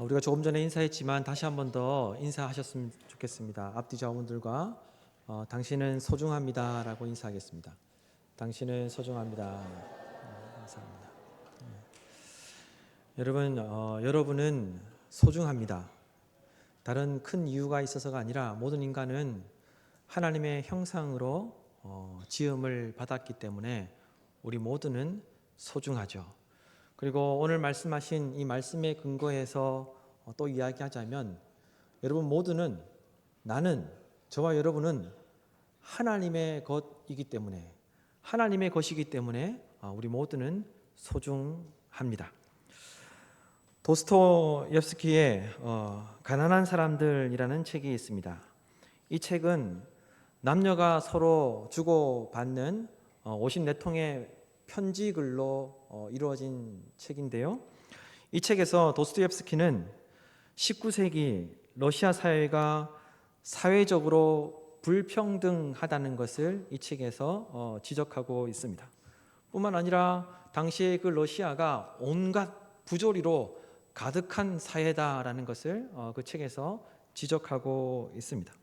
어, 우리가 조금 전에 인사했지만 다시 한 번 더 인사하셨으면 좋겠습니다. 앞뒤 좌우분들과 어, 당신은 소중합니다라고 인사하겠습니다. 당신은 소중합니다. 네, 감사합니다. 네. 여러분, 어, 여러분은 소중합니다. 다른 큰 이유가 있어서가 아니라 모든 인간은 하나님의 형상으로 어, 지음을 받았기 때문에 우리 모두는 소중하죠. 그리고 오늘 말씀하신 이 말씀의 근거에서 어, 또 이야기하자면 여러분 모두는 나는 저와 여러분은 하나님의 것이기 때문에 하나님의 것이기 때문에 어, 우리 모두는 소중합니다. 도스토옙스키의 어, 가난한 사람들이라는 책이 있습니다. 이 책은 남녀가 서로 주고받는 어, 54통의 편지 글로 어, 이루어진 책인데요. 이 책에서 도스토옙스키는 19세기 러시아 사회가 사회적으로 불평등하다는 것을 이 책에서 어, 지적하고 있습니다. 뿐만 아니라 당시의 그 러시아가 온갖 부조리로 가득한 사회다라는 것을 어, 그 책에서 지적하고 있습니다.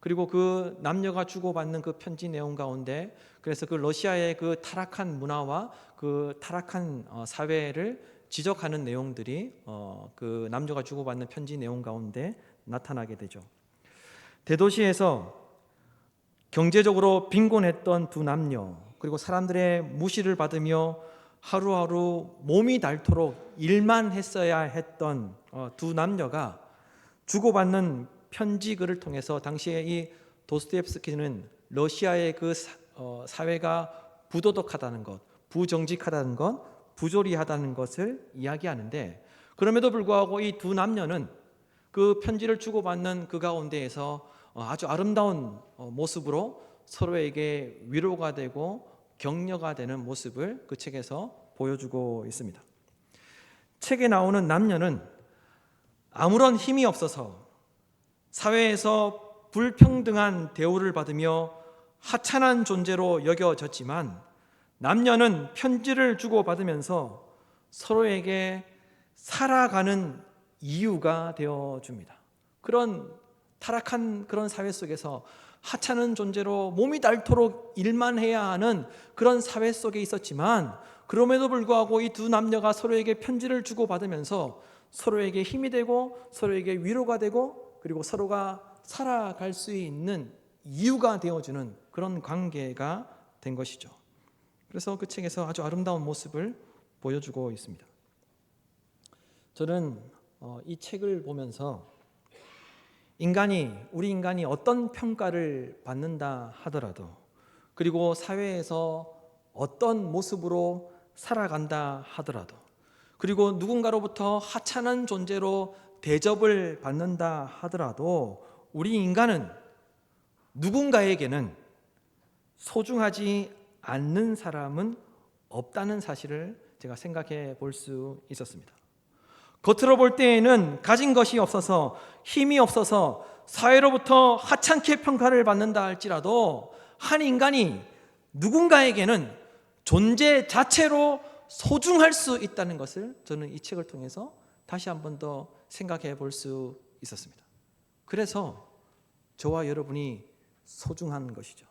그리고 그 남녀가 주고받는 그 편지 내용 가운데 그래서 그 러시아의 그 타락한 문화와 그 타락한 어, 사회를 지적하는 내용들이 어, 그 남녀가 주고받는 편지 내용 가운데 나타나게 되죠. 대도시에서 경제적으로 빈곤했던 두 남녀 그리고 사람들의 무시를 받으며 하루하루 몸이 닳도록 일만 했어야 했던 어, 두 남녀가 주고받는 편지글을 통해서 당시에 이 도스토옙스키는 러시아의 그 사, 어, 사회가 부도덕하다는 것, 부정직하다는 것, 부조리하다는 것을 이야기하는데 그럼에도 불구하고 이 두 남녀는 그 편지를 주고받는 그 가운데에서 어, 아주 아름다운 어, 모습으로 서로에게 위로가 되고 격려가 되는 모습을 그 책에서 보여주고 있습니다. 책에 나오는 남녀는 아무런 힘이 없어서 사회에서 불평등한 대우를 받으며 하찮은 존재로 여겨졌지만 남녀는 편지를 주고받으면서 서로에게 살아가는 이유가 되어 줍니다. 그런 타락한 그런 사회 속에서 하찮은 존재로 몸이 닳도록 일만 해야 하는 그런 사회 속에 있었지만 그럼에도 불구하고 이 두 남녀가 서로에게 편지를 주고받으면서 서로에게 힘이 되고 서로에게 위로가 되고 그리고 서로가 살아갈 수 있는 이유가 되어주는 그런 관계가 된 것이죠. 그래서 그 책에서 아주 아름다운 모습을 보여주고 있습니다. 저는 어, 이 책을 보면서 인간이 우리 인간이 어떤 평가를 받는다 하더라도 그리고 사회에서 어떤 모습으로 살아간다 하더라도 그리고 누군가로부터 하찮은 존재로 대접을 받는다 하더라도 우리 인간은 누군가에게는 소중하지 않는 사람은 없다는 사실을 제가 생각해 볼 수 있었습니다. 겉으로 볼 때에는 가진 것이 없어서 힘이 없어서 사회로부터 하찮게 평가를 받는다 할지라도 한 인간이 누군가에게는 존재 자체로 소중할 수 있다는 것을 저는 이 책을 통해서 다시 한 번 더 생각해 볼 수 있었습니다. 그래서 저와 여러분이 소중한 것이죠.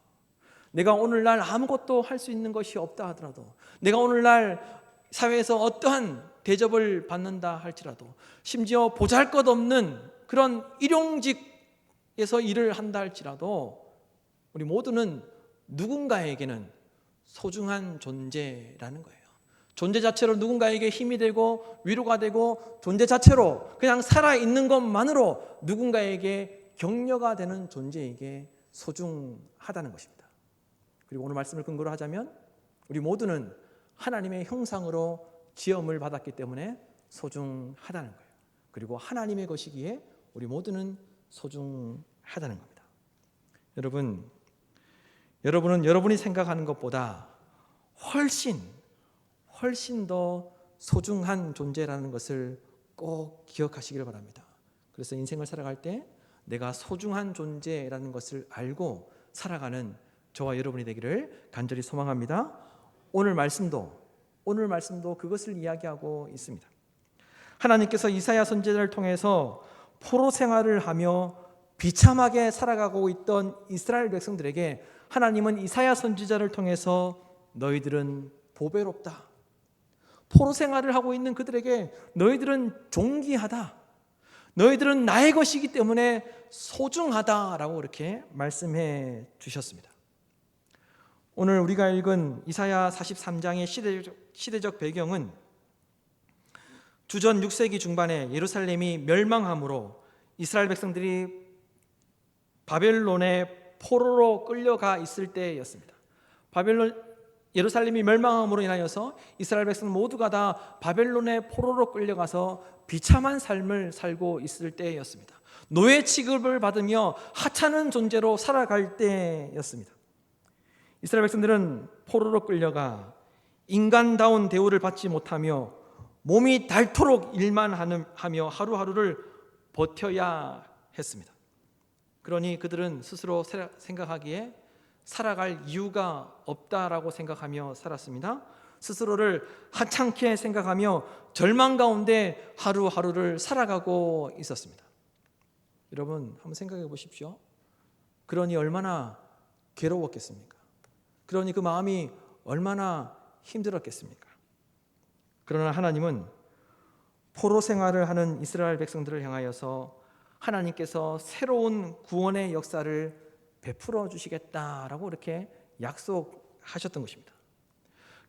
내가 오늘날 아무것도 할 수 있는 것이 없다 하더라도 내가 오늘날 사회에서 어떠한 대접을 받는다 할지라도 심지어 보잘 것 없는 그런 일용직에서 일을 한다 할지라도 우리 모두는 누군가에게는 소중한 존재라는 거예요. 존재 자체로 누군가에게 힘이 되고 위로가 되고 존재 자체로 그냥 살아 있는 것만으로 누군가에게 격려가 되는 존재에게 소중하다는 것입니다. 그리고 오늘 말씀을 근거로 하자면 우리 모두는 하나님의 형상으로 지음을 받았기 때문에 소중하다는 거예요. 그리고 하나님의 것이기에 우리 모두는 소중하다는 겁니다. 여러분, 여러분은 여러분이 생각하는 것보다 훨씬, 훨씬 더 소중한 존재라는 것을 꼭 기억하시기를 바랍니다. 그래서 인생을 살아갈 때 내가 소중한 존재라는 것을 알고 살아가는 저와 여러분이 되기를 간절히 소망합니다. 오늘 말씀도 오늘 말씀도 그것을 이야기하고 있습니다. 하나님께서 이사야 선지자를 통해서 포로 생활을 하며 비참하게 살아가고 있던 이스라엘 백성들에게 하나님은 이사야 선지자를 통해서 너희들은 보배롭다. 포로 생활을 하고 있는 그들에게 너희들은 존귀하다. 너희들은 나의 것이기 때문에 소중하다라고 이렇게 말씀해 주셨습니다. 오늘 우리가 읽은 이사야 43장의 시대적, 시대적 배경은 주전 6세기 중반에 예루살렘이 멸망함으로 이스라엘 백성들이 바벨론의 포로로 끌려가 있을 때였습니다. 바벨론 예루살렘이 멸망함으로 인하여서 이스라엘 백성 모두가 다 바벨론의 포로로 끌려가서 비참한 삶을 살고 있을 때였습니다. 노예 취급을 받으며 하찮은 존재로 살아갈 때였습니다. 이스라엘 백성들은 포로로 끌려가 인간다운 대우를 받지 못하며 몸이 닳도록 일만 하며 하루하루를 버텨야 했습니다. 그러니 그들은 스스로 생각하기에 살아갈 이유가 없다라고 생각하며 살았습니다. 스스로를 하찮게 생각하며 절망 가운데 하루하루를 살아가고 있었습니다. 여러분 한번 생각해 보십시오. 그러니 얼마나 괴로웠겠습니까? 그러니 그 마음이 얼마나 힘들었겠습니까? 그러나 하나님은 포로 생활을 하는 이스라엘 백성들을 향하여서 하나님께서 새로운 구원의 역사를 베풀어 주시겠다라고 이렇게 약속하셨던 것입니다.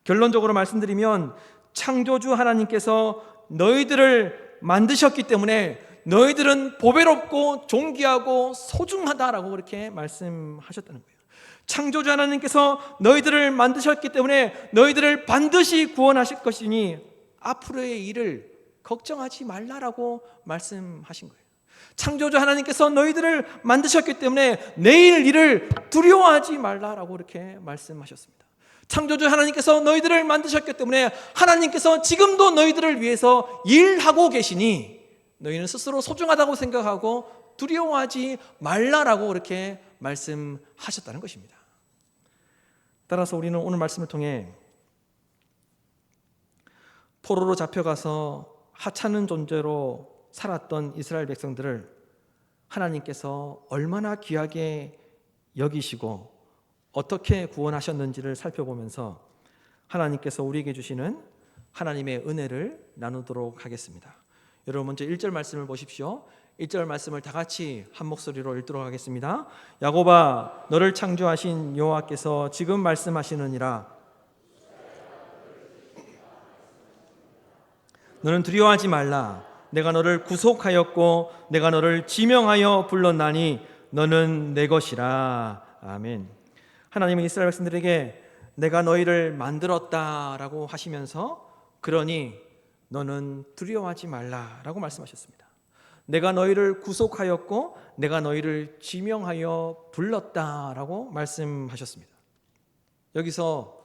결론적으로 말씀드리면 창조주 하나님께서 너희들을 만드셨기 때문에 너희들은 보배롭고 존귀하고 소중하다라고 그렇게 말씀하셨다는 거예요. 창조주 하나님께서 너희들을 만드셨기 때문에 너희들을 반드시 구원하실 것이니 앞으로의 일을 걱정하지 말라라고 말씀하신 거예요. 창조주 하나님께서 너희들을 만드셨기 때문에 내일 일을 두려워하지 말라라고 이렇게 말씀하셨습니다. 창조주 하나님께서 너희들을 만드셨기 때문에 하나님께서 지금도 너희들을 위해서 일하고 계시니 너희는 스스로 소중하다고 생각하고 두려워하지 말라라고 이렇게 말씀하셨다는 것입니다. 따라서 우리는 오늘 말씀을 통해 포로로 잡혀가서 하찮은 존재로 살았던 이스라엘 백성들을 하나님께서 얼마나 귀하게 여기시고 어떻게 구원하셨는지를 살펴보면서 하나님께서 우리에게 주시는 하나님의 은혜를 나누도록 하겠습니다. 여러분 먼저 1절 말씀을 보십시오. 1절 말씀을 다 같이 한 목소리로 읽도록 하겠습니다. 야곱아 너를 창조하신 여호와께서 지금 말씀하시느니라 너는 두려워하지 말라 내가 너를 구속하였고 내가 너를 지명하여 불렀나니 너는 내 것이라. 아멘. 하나님은 이스라엘 백성들에게 내가 너희를 만들었다라고 하시면서 그러니 너는 두려워하지 말라라고 말씀하셨습니다. 내가 너희를 구속하였고 내가 너희를 지명하여 불렀다라고 말씀하셨습니다. 여기서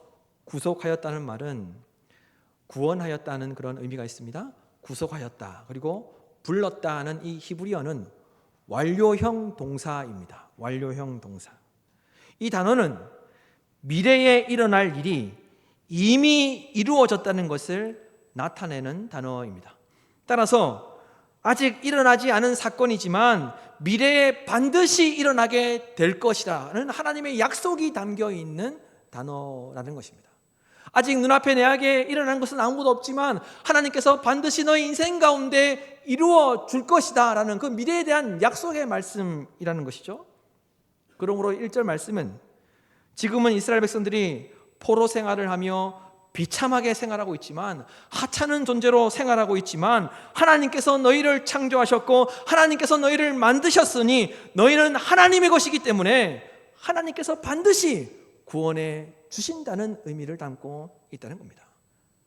구속하였다는 말은 구원하였다는 그런 의미가 있습니다. 구속하였다. 그리고 불렀다는 이 히브리어는 완료형 동사입니다. 완료형 동사. 이 단어는 미래에 일어날 일이 이미 이루어졌다는 것을 나타내는 단어입니다. 따라서 아직 일어나지 않은 사건이지만 미래에 반드시 일어나게 될 것이라는 하나님의 약속이 담겨 있는 단어라는 것입니다. 아직 눈앞에 내게 일어난 것은 아무것도 없지만 하나님께서 반드시 너의 인생 가운데 이루어 줄 것이다 라는 그 미래에 대한 약속의 말씀이라는 것이죠. 그러므로 1절 말씀은 지금은 이스라엘 백성들이 포로 생활을 하며 비참하게 생활하고 있지만 하찮은 존재로 생활하고 있지만 하나님께서 너희를 창조하셨고 하나님께서 너희를 만드셨으니 너희는 하나님의 것이기 때문에 하나님께서 반드시 구원해 주신다는 의미를 담고 있다는 겁니다.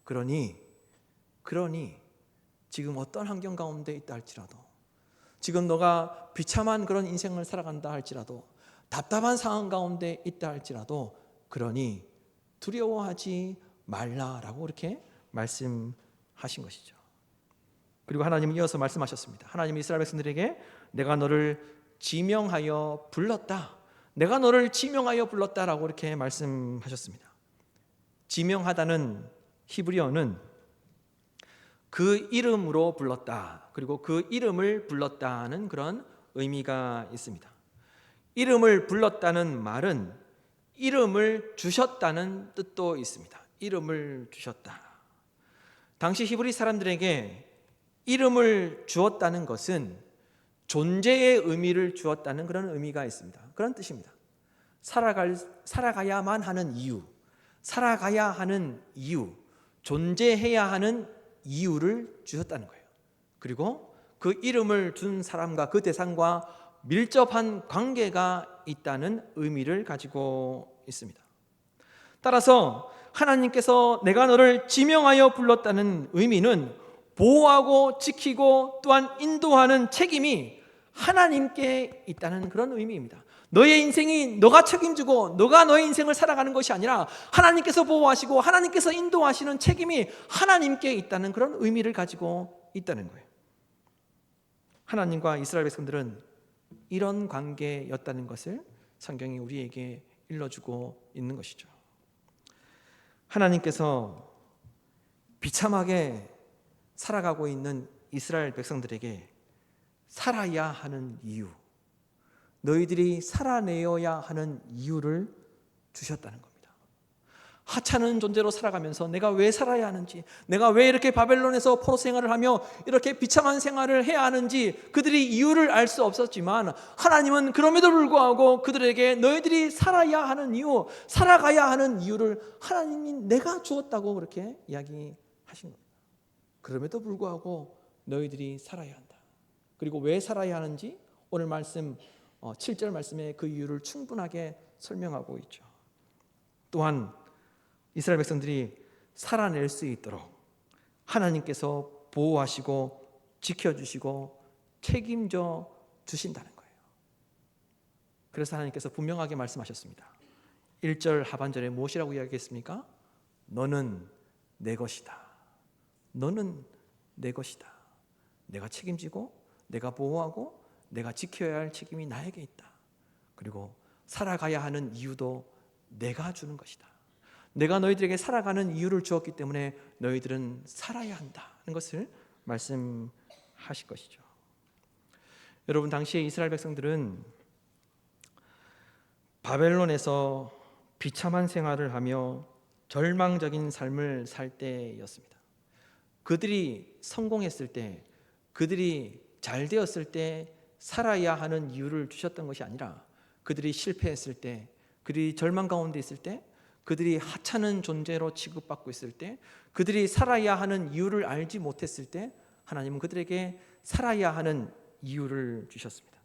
그러니 그러니 지금 어떤 환경 가운데 있다 할지라도 지금 너가 비참한 그런 인생을 살아간다 할지라도 답답한 상황 가운데 있다 할지라도 그러니 두려워하지 말라라고 이렇게 말씀하신 것이죠. 그리고 하나님은 이어서 말씀하셨습니다. 하나님 이스라엘 백성들에게 내가 너를 지명하여 불렀다. 내가 너를 지명하여 불렀다라고 이렇게 말씀하셨습니다. 지명하다는 히브리어는 그 이름으로 불렀다. 그리고 그 이름을 불렀다는 그런 의미가 있습니다. 이름을 불렀다는 말은 이름을 주셨다는 뜻도 있습니다. 이름을 주셨다. 당시 히브리 사람들에게 이름을 주었다는 것은 존재의 의미를 주었다는 그런 의미가 있습니다. 그런 뜻입니다. 살아갈, 살아가야만 하는 이유, 살아가야 하는 이유, 존재해야 하는 이유를 주셨다는 거예요. 그리고 그 이름을 준 사람과 그 대상과 밀접한 관계가 있다는 의미를 가지고 있습니다. 따라서 하나님께서 내가 너를 지명하여 불렀다는 의미는 보호하고 지키고 또한 인도하는 책임이 하나님께 있다는 그런 의미입니다. 너의 인생이 너가 책임지고 너가 너의 인생을 살아가는 것이 아니라 하나님께서 보호하시고 하나님께서 인도하시는 책임이 하나님께 있다는 그런 의미를 가지고 있다는 거예요. 하나님과 이스라엘 백성들은 이런 관계였다는 것을 성경이 우리에게 일러주고 있는 것이죠. 하나님께서 비참하게 살아가고 있는 이스라엘 백성들에게 살아야 하는 이유, 너희들이 살아내어야 하는 이유를 주셨다는 겁니다. 하찮은 존재로 살아가면서 내가 왜 살아야 하는지, 내가 왜 이렇게 바벨론에서 포로 생활을 하며 이렇게 비참한 생활을 해야 하는지 그들이 이유를 알 수 없었지만 하나님은 그럼에도 불구하고 그들에게 너희들이 살아야 하는 이유, 살아가야 하는 이유를 하나님이 내가 주었다고 그렇게 이야기하신 겁니다. 그럼에도 불구하고 너희들이 살아야 한다. 그리고 왜 살아야 하는지 오늘 말씀 7절 말씀에 그 이유를 충분하게 설명하고 있죠. 또한 이스라엘 백성들이 살아낼 수 있도록 하나님께서 보호하시고 지켜주시고 책임져 주신다는 거예요. 그래서 하나님께서 분명하게 말씀하셨습니다. 1절 하반절에 무엇이라고 이야기했습니까? 너는 내 것이다. 너는 내 것이다. 내가 책임지고 내가 보호하고 내가 지켜야 할 책임이 나에게 있다. 그리고 살아가야 하는 이유도 내가 주는 것이다. 내가 너희들에게 살아가는 이유를 주었기 때문에 너희들은 살아야 한다는 것을 말씀하실 것이죠. 여러분 당시에 이스라엘 백성들은 바벨론에서 비참한 생활을 하며 절망적인 삶을 살 때였습니다. 그들이 성공했을 때, 그들이 잘 되었을 때 살아야 하는 이유를 주셨던 것이 아니라 그들이 실패했을 때, 그들이 절망 가운데 있을 때, 그들이 하찮은 존재로 취급받고 있을 때, 그들이 살아야 하는 이유를 알지 못했을 때, 하나님은 그들에게 살아야 하는 이유를 주셨습니다.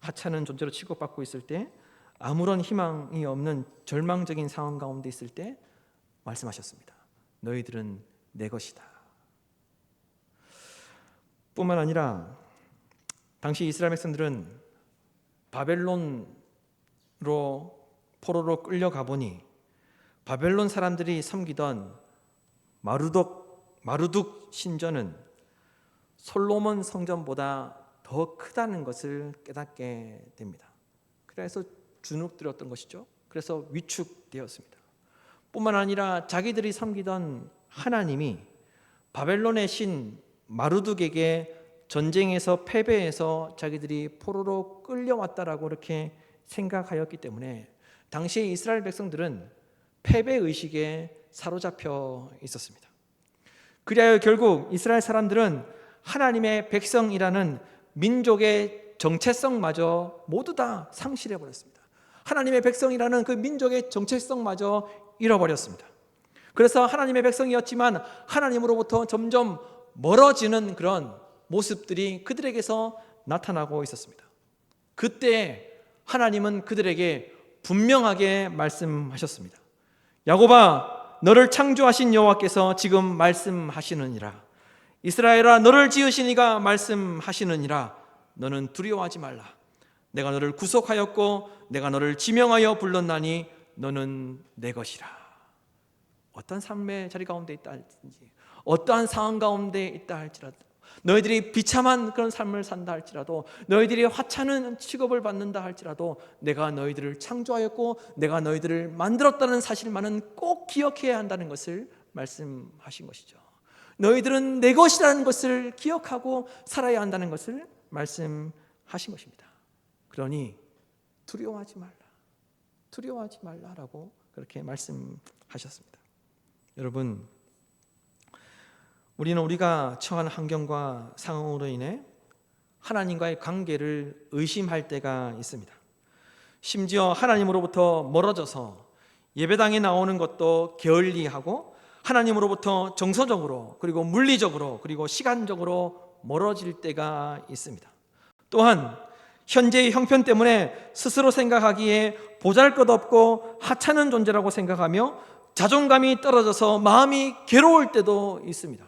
하찮은 존재로 취급받고 있을 때, 아무런 희망이 없는 절망적인 상황 가운데 있을 때 말씀하셨습니다. 너희들은 내 것이다. 뿐만 아니라 당시 이스라엘 백성들은 바벨론으로 포로로 끌려가 보니 바벨론 사람들이 섬기던 마루독 마루둑 신전은 솔로몬 성전보다 더 크다는 것을 깨닫게 됩니다. 그래서 주눅들었던 것이죠. 그래서 위축되었습니다. 뿐만 아니라 자기들이 섬기던 하나님이 바벨론의 신 마루둑에게 전쟁에서 패배해서 자기들이 포로로 끌려왔다라고 이렇게 생각하였기 때문에 당시에 이스라엘 백성들은 패배 의식에 사로잡혀 있었습니다. 그리하여 결국 이스라엘 사람들은 하나님의 백성이라는 민족의 정체성마저 모두 다 상실해 버렸습니다. 하나님의 백성이라는 그 민족의 정체성마저 잃어버렸습니다. 그래서 하나님의 백성이었지만 하나님으로부터 점점 멀어지는 그런 모습들이 그들에게서 나타나고 있었습니다. 그때 하나님은 그들에게 분명하게 말씀하셨습니다. 야곱아 너를 창조하신 여호와께서 지금 말씀하시느니라 이스라엘아 너를 지으신 이가 말씀하시느니라 너는 두려워하지 말라 내가 너를 구속하였고 내가 너를 지명하여 불렀나니 너는 내 것이라 어떤 삶의 자리 가운데 있다 할지 어떠한 상황 가운데 있다 할지라도 너희들이 비참한 그런 삶을 산다 할지라도 너희들이 화찮은 취급을 받는다 할지라도 내가 너희들을 창조하였고 내가 너희들을 만들었다는 사실만은 꼭 기억해야 한다는 것을 말씀하신 것이죠. 너희들은 내 것이라는 것을 기억하고 살아야 한다는 것을 말씀하신 것입니다. 그러니 두려워하지 말라. 두려워하지 말라라고 그렇게 말씀하셨습니다. 여러분, 우리는 우리가 처한 환경과 상황으로 인해 하나님과의 관계를 의심할 때가 있습니다. 심지어 하나님으로부터 멀어져서 예배당에 나오는 것도 게을리하고 하나님으로부터 정서적으로 그리고 물리적으로 그리고 시간적으로 멀어질 때가 있습니다. 또한 현재의 형편 때문에 스스로 생각하기에 보잘것없고 하찮은 존재라고 생각하며 자존감이 떨어져서 마음이 괴로울 때도 있습니다.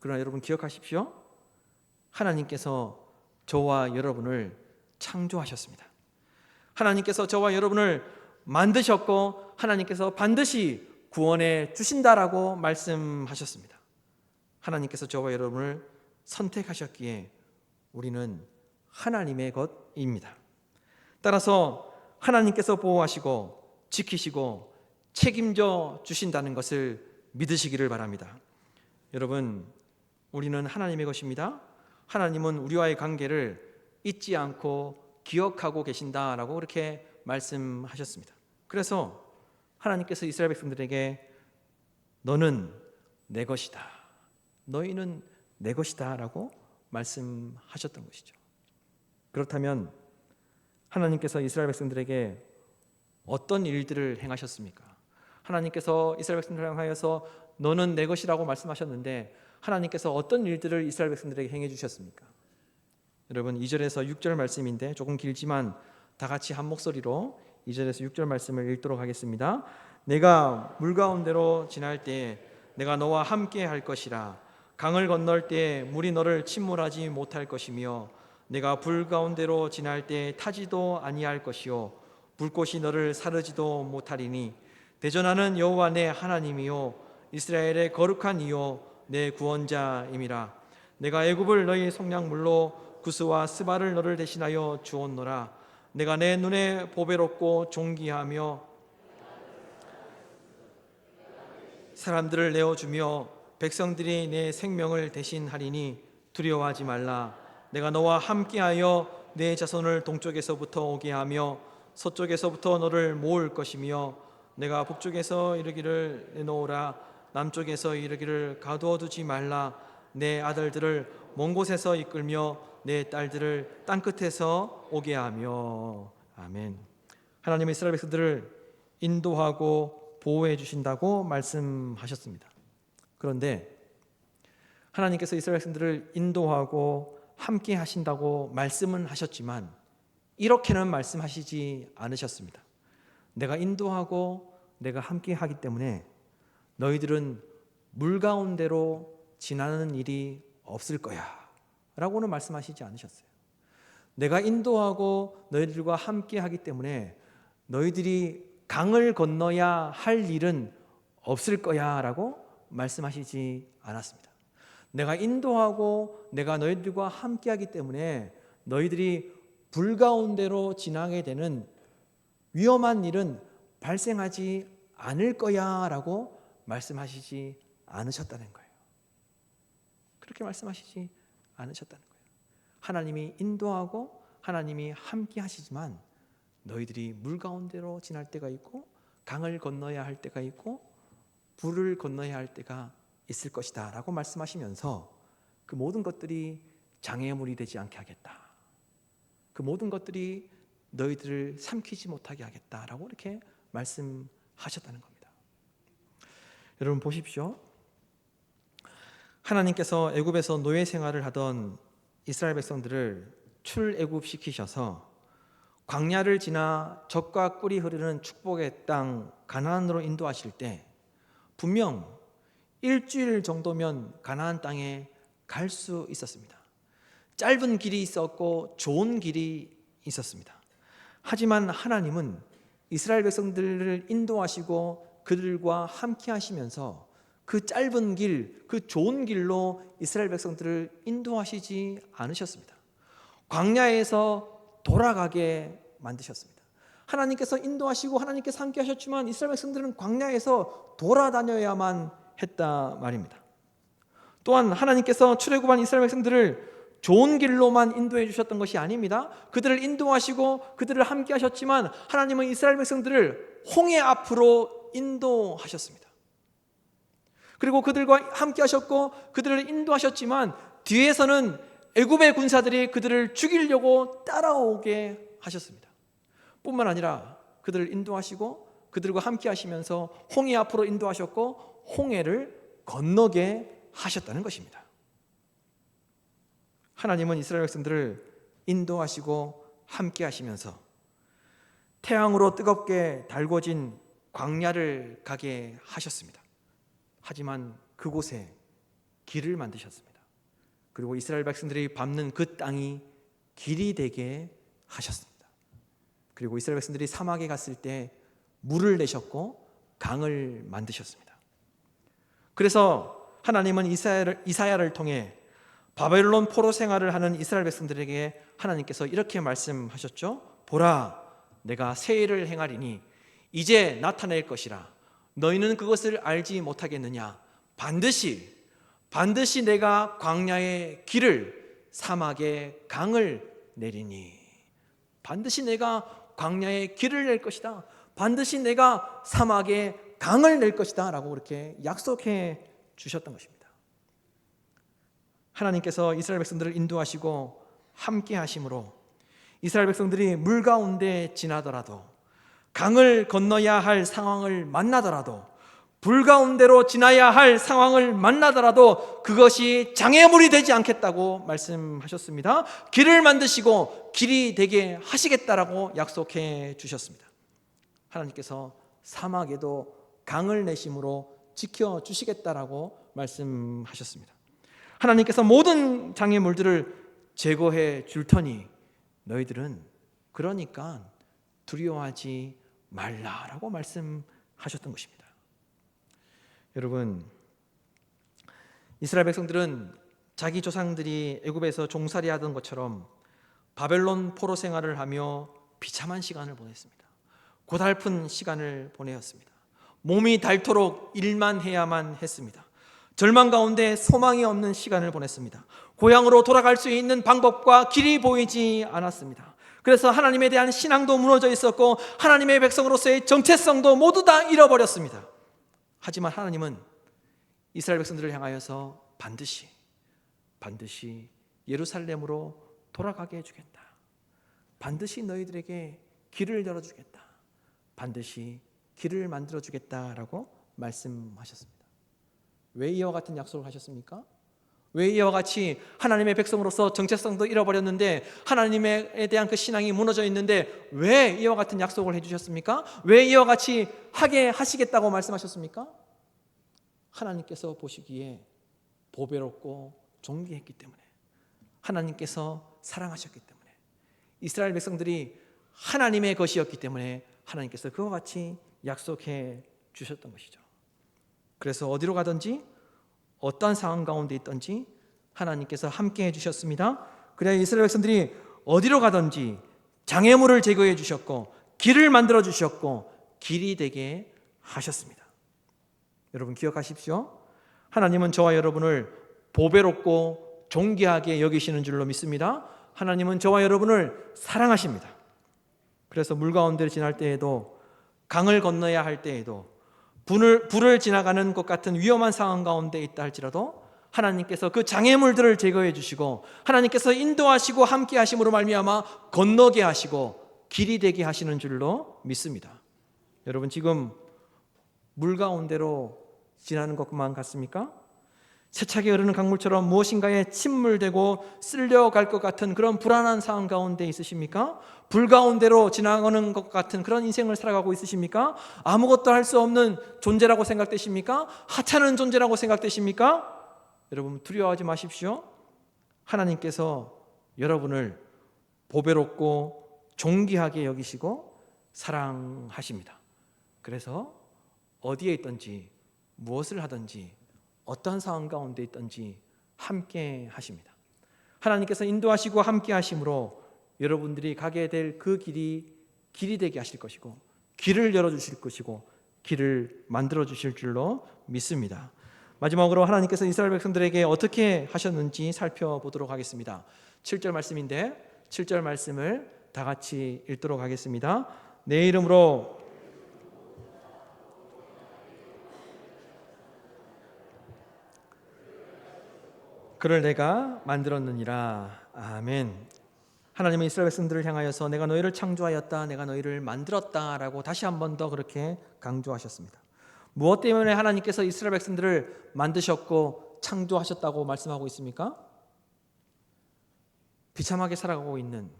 그러나 여러분 기억하십시오. 하나님께서 저와 여러분을 창조하셨습니다. 하나님께서 저와 여러분을 만드셨고 하나님께서 반드시 구원해 주신다라고 말씀하셨습니다. 하나님께서 저와 여러분을 선택하셨기에 우리는 하나님의 것입니다. 따라서 하나님께서 보호하시고 지키시고 책임져 주신다는 것을 믿으시기를 바랍니다. 여러분, 우리는 하나님의 것입니다. 하나님은 우리와의 관계를 잊지 않고 기억하고 계신다라고 그렇게 말씀하셨습니다. 그래서 하나님께서 이스라엘 백성들에게 너는 내 것이다. 너희는 내 것이다라고 말씀하셨던 것이죠. 그렇다면 하나님께서 이스라엘 백성들에게 어떤 일들을 행하셨습니까? 하나님께서 이스라엘 백성들을 향하여서 너는 내 것이라고 말씀하셨는데 하나님께서 어떤 일들을 이스라엘 백성들에게 행해 주셨습니까? 여러분 2절에서 6절 말씀인데 조금 길지만 다 같이 한 목소리로 2절에서 6절 말씀을 읽도록 하겠습니다. 내가 물 가운데로 지날 때 내가 너와 함께 할 것이라 강을 건널 때 물이 너를 침몰하지 못할 것이며 내가 불 가운데로 지날 때 타지도 아니할 것이요 불꽃이 너를 사르지도 못하리니 대전하는 여호와 내 하나님이요 이스라엘의 거룩한 이요 내 구원자임이라. 내가 애굽을 너희 속량물로 구스와 스바를 너를 대신하여 주었노라. 내가 내 눈에 보배롭고 존귀하며 사람들을 내어주며 백성들이 내 생명을 대신하리니 두려워하지 말라. 내가 너와 함께하여 내 자손을 동쪽에서부터 오게 하며 서쪽에서부터 너를 모을 것이며 내가 북쪽에서 이르기를 내놓으라 남쪽에서 이르기를 가두어 두지 말라 내 아들들을 먼 곳에서 이끌며 내 딸들을 땅 끝에서 오게 하며 아멘. 하나님의 이스라엘 백성들을 인도하고 보호해 주신다고 말씀하셨습니다. 그런데 하나님께서 이스라엘 백성들을 인도하고 함께 하신다고 말씀은 하셨지만 이렇게는 말씀하시지 않으셨습니다. 내가 인도하고 내가 함께 하기 때문에 너희들은 물 가운데로 지나는 일이 없을 거야. 라고는 말씀하시지 않으셨어요. 내가 인도하고 너희들과 함께 하기 때문에 너희들이 강을 건너야 할 일은 없을 거야 라고 말씀하시지 않았습니다. 내가 인도하고 내가 너희들과 함께 하기 때문에 너희들이 불 가운데로 지나게 되는 위험한 일은 발생하지 않을 거야 라고 말씀하시지 않으셨다는 거예요. 그렇게 말씀하시지 않으셨다는 거예요. 하나님이 인도하고 하나님이 함께 하시지만 너희들이 물 가운데로 지날 때가 있고 강을 건너야 할 때가 있고 불을 건너야 할 때가 있을 것이다 라고 말씀하시면서 그 모든 것들이 장애물이 되지 않게 하겠다. 그 모든 것들이 너희들을 삼키지 못하게 하겠다라고 이렇게 말씀하셨다는 겁니다. 여러분 보십시오. 하나님께서 애굽에서 노예 생활을 하던 이스라엘 백성들을 출애굽 시키셔서 광야를 지나 젖과 꿀이 흐르는 축복의 땅 가나안으로 인도하실 때 분명 일주일 정도면 가나안 땅에 갈 수 있었습니다. 짧은 길이 있었고 좋은 길이 있었습니다. 하지만 하나님은 이스라엘 백성들을 인도하시고 그들과 함께 하시면서 그 짧은 길, 그 좋은 길로 이스라엘 백성들을 인도하시지 않으셨습니다. 광야에서 돌아가게 만드셨습니다. 하나님께서 인도하시고 하나님께서 함께 하셨지만 이스라엘 백성들은 광야에서 돌아다녀야만 했다 말입니다. 또한 하나님께서 출애굽한 이스라엘 백성들을 좋은 길로만 인도해 주셨던 것이 아닙니다. 그들을 인도하시고 그들을 함께 하셨지만 하나님은 이스라엘 백성들을 홍해 앞으로 인도하셨습니다. 그리고 그들과 함께 하셨고 그들을 인도하셨지만 뒤에서는 애굽의 군사들이 그들을 죽이려고 따라오게 하셨습니다. 뿐만 아니라 그들을 인도하시고 그들과 함께 하시면서 홍해 앞으로 인도하셨고 홍해를 건너게 하셨다는 것입니다. 하나님은 이스라엘 백성들을 인도하시고 함께 하시면서 태양으로 뜨겁게 달궈진 광야를 가게 하셨습니다. 하지만 그곳에 길을 만드셨습니다. 그리고 이스라엘 백성들이 밟는 그 땅이 길이 되게 하셨습니다. 그리고 이스라엘 백성들이 사막에 갔을 때 물을 내셨고 강을 만드셨습니다. 그래서 하나님은 이사야를, 이사야를 통해 바벨론 포로 생활을 하는 이스라엘 백성들에게 하나님께서 이렇게 말씀하셨죠. 보라, 내가 새 일을 행하리니 이제 나타낼 것이라. 너희는 그것을 알지 못하겠느냐? 반드시 반드시 내가 광야의 길을 사막의 강을 내리니 반드시 내가 광야의 길을 낼 것이다. 반드시 내가 사막의 강을 낼 것이다라고 그렇게 약속해 주셨던 것입니다. 하나님께서 이스라엘 백성들을 인도하시고 함께 하심으로 이스라엘 백성들이 물 가운데 지나더라도 강을 건너야 할 상황을 만나더라도 불 가운데로 지나야 할 상황을 만나더라도 그것이 장애물이 되지 않겠다고 말씀하셨습니다. 길을 만드시고 길이 되게 하시겠다라고 약속해 주셨습니다. 하나님께서 사막에도 강을 내심으로 지켜 주시겠다라고 말씀하셨습니다. 하나님께서 모든 장애물들을 제거해 줄 터니 너희들은 그러니까 두려워하지 말라라고 말씀하셨던 것입니다. 여러분 이스라엘 백성들은 자기 조상들이 애굽에서 종살이하던 것처럼 바벨론 포로 생활을 하며 비참한 시간을 보냈습니다. 고달픈 시간을 보내었습니다. 몸이 닳도록 일만 해야만 했습니다. 절망 가운데 소망이 없는 시간을 보냈습니다. 고향으로 돌아갈 수 있는 방법과 길이 보이지 않았습니다. 그래서 하나님에 대한 신앙도 무너져 있었고 하나님의 백성으로서의 정체성도 모두 다 잃어버렸습니다. 하지만 하나님은 이스라엘 백성들을 향하여서 반드시 반드시 예루살렘으로 돌아가게 해 주겠다. 반드시 너희들에게 길을 열어 주겠다. 반드시 길을 만들어 주겠다라고 말씀하셨습니다. 왜 이와 같은 약속을 하셨습니까? 왜 이와 같이 하나님의 백성으로서 정체성도 잃어버렸는데 하나님에 대한 그 신앙이 무너져 있는데 왜 이와 같은 약속을 해주셨습니까? 왜 이와 같이 하게 하시겠다고 말씀하셨습니까? 하나님께서 보시기에 보배롭고 존귀했기 때문에 하나님께서 사랑하셨기 때문에 이스라엘 백성들이 하나님의 것이었기 때문에 하나님께서 그와 같이 약속해 주셨던 것이죠. 그래서 어디로 가든지 어떤 상황 가운데 있든지 하나님께서 함께 해 주셨습니다. 그래야 이스라엘 백성들이 어디로 가든지 장애물을 제거해 주셨고 길을 만들어 주셨고 길이 되게 하셨습니다. 여러분 기억하십시오. 하나님은 저와 여러분을 보배롭고 존귀하게 여기시는 줄로 믿습니다. 하나님은 저와 여러분을 사랑하십니다. 그래서 물 가운데를 지날 때에도 강을 건너야 할 때에도 불을, 불을 지나가는 것 같은 위험한 상황 가운데 있다 할지라도 하나님께서 그 장애물들을 제거해 주시고 하나님께서 인도하시고 함께 하심으로 말미암아 건너게 하시고 길이 되게 하시는 줄로 믿습니다. 여러분 지금 물 가운데로 지나는 것만 같습니까? 세차게 흐르는 강물처럼 무엇인가에 침물되고 쓸려갈 것 같은 그런 불안한 상황 가운데 있으십니까? 불 가운데로 지나가는 것 같은 그런 인생을 살아가고 있으십니까? 아무것도 할 수 없는 존재라고 생각되십니까? 하찮은 존재라고 생각되십니까? 여러분 두려워하지 마십시오. 하나님께서 여러분을 보배롭고 존귀하게 여기시고 사랑하십니다. 그래서 어디에 있든지 무엇을 하든지 어떤 상황 가운데 있든지 함께 하십니다. 하나님께서 인도하시고 함께 하심으로 여러분들이 가게 될 그 길이 길이 되게 하실 것이고 길을 열어 주실 것이고 길을 만들어 주실 줄로 믿습니다. 마지막으로 하나님께서 이스라엘 백성들에게 어떻게 하셨는지 살펴보도록 하겠습니다. 7절 말씀인데 7절 말씀을 다 같이 읽도록 하겠습니다. 내 이름으로 그를 내가 만들었느니라. 아멘. 하나님은 이스라엘 백성들을 향하여서 내가 너희를 창조하였다. 내가 너희를 만들었다라고 다시 한 번 더 그렇게 강조하셨습니다. 무엇 때문에 하나님께서 이스라엘 백성들을 만드셨고 창조하셨다고 말씀하고 있습니까? 비참하게 살아가고 있는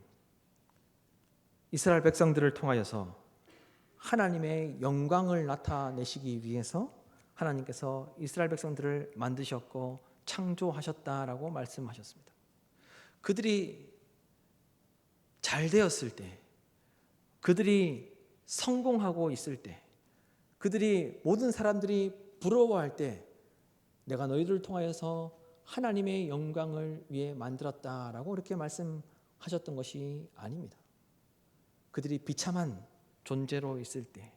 이스라엘 백성들을 통하여서 하나님의 영광을 나타내시기 위해서 하나님께서 이스라엘 백성들을 만드셨고 창조하셨다라고 말씀하셨습니다. 그들이 잘 되었을 때, 그들이 성공하고 있을 때, 그들이 모든 사람들이 부러워할 때, 내가 너희를 통하여서 하나님의 영광을 위해 만들었다라고 이렇게 말씀하셨던 것이 아닙니다. 그들이 비참한 존재로 있을 때,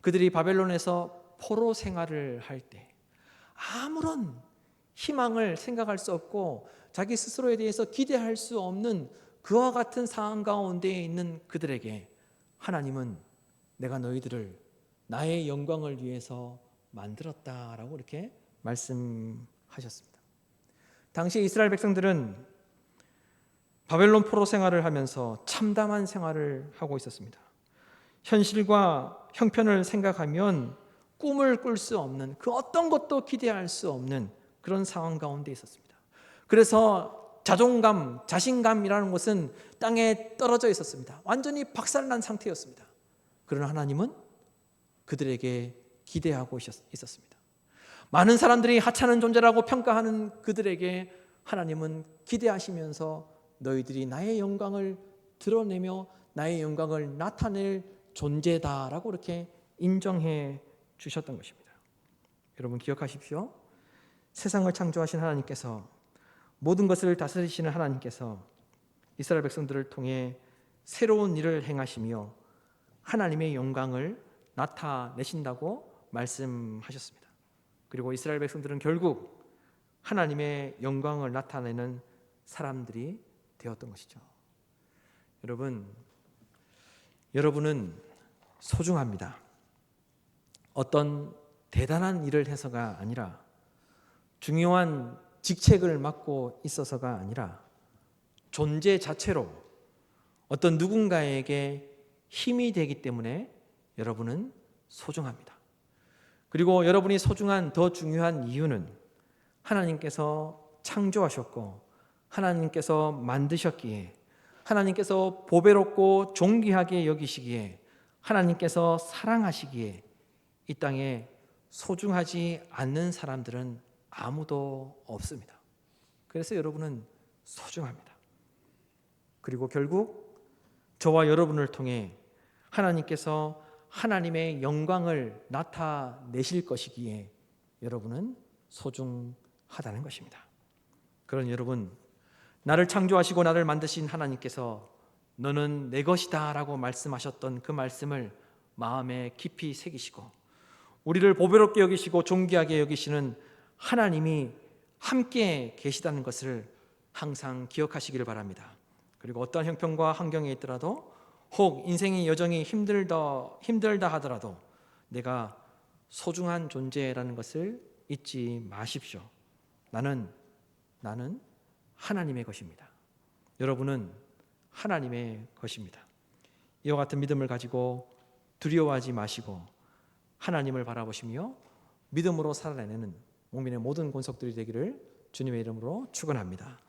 그들이 바벨론에서 포로 생활을 할 때, 아무런 희망을 생각할 수 없고 자기 스스로에 대해서 기대할 수 없는 그와 같은 상황 가운데 있는 그들에게 하나님은 내가 너희들을 나의 영광을 위해서 만들었다라고 이렇게 말씀하셨습니다. 당시 이스라엘 백성들은 바벨론 포로 생활을 하면서 참담한 생활을 하고 있었습니다. 현실과 형편을 생각하면 꿈을 꿀 수 없는 그 어떤 것도 기대할 수 없는 그런 상황 가운데 있었습니다. 그래서 자존감, 자신감이라는 것은 땅에 떨어져 있었습니다. 완전히 박살난 상태였습니다. 그러나 하나님은 그들에게 기대하고 있었습니다. 많은 사람들이 하찮은 존재라고 평가하는 그들에게 하나님은 기대하시면서 너희들이 나의 영광을 드러내며 나의 영광을 나타낼 존재다라고 이렇게 인정해 주셨던 것입니다. 여러분 기억하십시오. 세상을 창조하신 하나님께서 모든 것을 다스리시는 하나님께서 이스라엘 백성들을 통해 새로운 일을 행하시며 하나님의 영광을 나타내신다고 말씀하셨습니다. 그리고 이스라엘 백성들은 결국 하나님의 영광을 나타내는 사람들이 되었던 것이죠. 여러분, 여러분은 소중합니다. 어떤 대단한 일을 해서가 아니라 중요한 직책을 맡고 있어서가 아니라 존재 자체로 어떤 누군가에게 힘이 되기 때문에 여러분은 소중합니다. 그리고 여러분이 소중한 더 중요한 이유는 하나님께서 창조하셨고 하나님께서 만드셨기에 하나님께서 보배롭고 존귀하게 여기시기에 하나님께서 사랑하시기에 이 땅에 소중하지 않는 사람들은 아무도 없습니다. 그래서 여러분은 소중합니다. 그리고 결국 저와 여러분을 통해 하나님께서 하나님의 영광을 나타내실 것이기에 여러분은 소중하다는 것입니다. 그런 여러분, 나를 창조하시고 나를 만드신 하나님께서 너는 내 것이다 라고 말씀하셨던 그 말씀을 마음에 깊이 새기시고 우리를 보배롭게 여기시고 존귀하게 여기시는 하나님이 함께 계시다는 것을 항상 기억하시기를 바랍니다. 그리고 어떠한 형편과 환경에 있더라도 혹 인생의 여정이 힘들다 힘들다 하더라도 내가 소중한 존재라는 것을 잊지 마십시오. 나는 나는 하나님의 것입니다. 여러분은 하나님의 것입니다. 이와 같은 믿음을 가지고 두려워하지 마시고 하나님을 바라보시며 믿음으로 살아내는 목민의 모든 권속들이 되기를 주님의 이름으로 축원합니다.